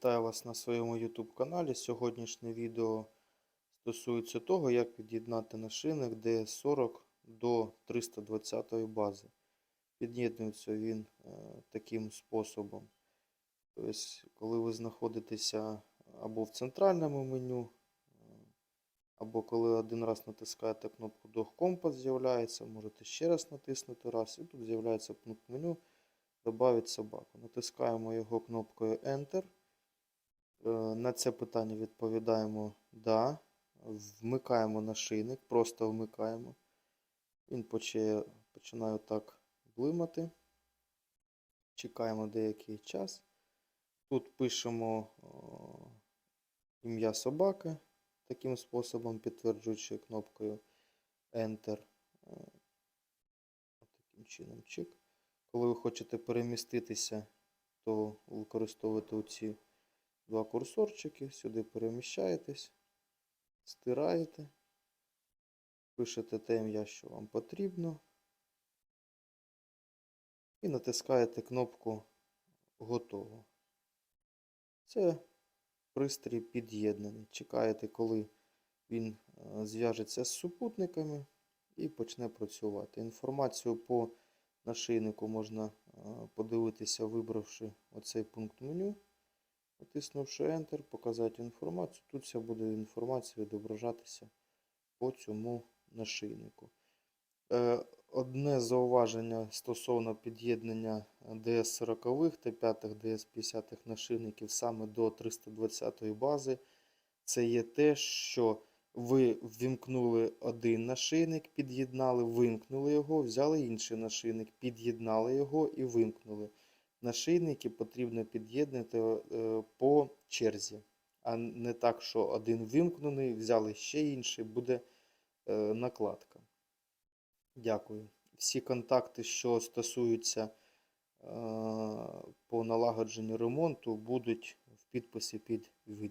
Вітаю вас на своєму YouTube каналі. Сьогоднішнє відео стосується того, як під'єднати нашийник DS40 до 320 бази. Під'єднується він е, таким способом. Тобто, коли ви знаходитеся або в центральному меню, е, або коли один раз натискаєте кнопку Dock Compass з'являється, можете ще раз натиснути раз, і тут з'являється пункт меню Добавить собаку. Натискаємо його кнопкою Enter. Е, На це питання відповідаємо Да. Вмикаємо нашийник, просто вмикаємо. Він починає так блимати. Чекаємо деякий час. Тут пишемо ім'я собаки таким способом, підтверджуючи кнопкою Enter. Е, Таким чином чик. Коли ви хочете переміститися, то використовуєте оці два курсорчики, сюди переміщаєтесь, стираєте, пишете те ім'я, що вам потрібно, і натискаєте кнопку Готово. Це пристрій під'єднаний. Чекаєте, коли він е, зв'яжеться з супутниками і почне працювати. Інформацію по нашийнику можна е, подивитися, вибравши оцей пункт меню, натиснувши Enter, показати інформацію. Тут вся буде інформація відображатися по цьому нашийнику. Е, Одне зауваження стосовно під'єднання DS40 та 5 DS50 нашийників саме до 320 бази, це є те, що ви ввімкнули один нашийник, під'єднали, вимкнули його, взяли інший нашийник, під'єднали його і вимкнули. Нашийники потрібно під'єднати е, по черзі, а не так, що один вимкнений, взяли ще інший, буде е, накладка. Дякую. Всі контакти, що стосуються е, по налагодженню ремонту, будуть в підписі під відео.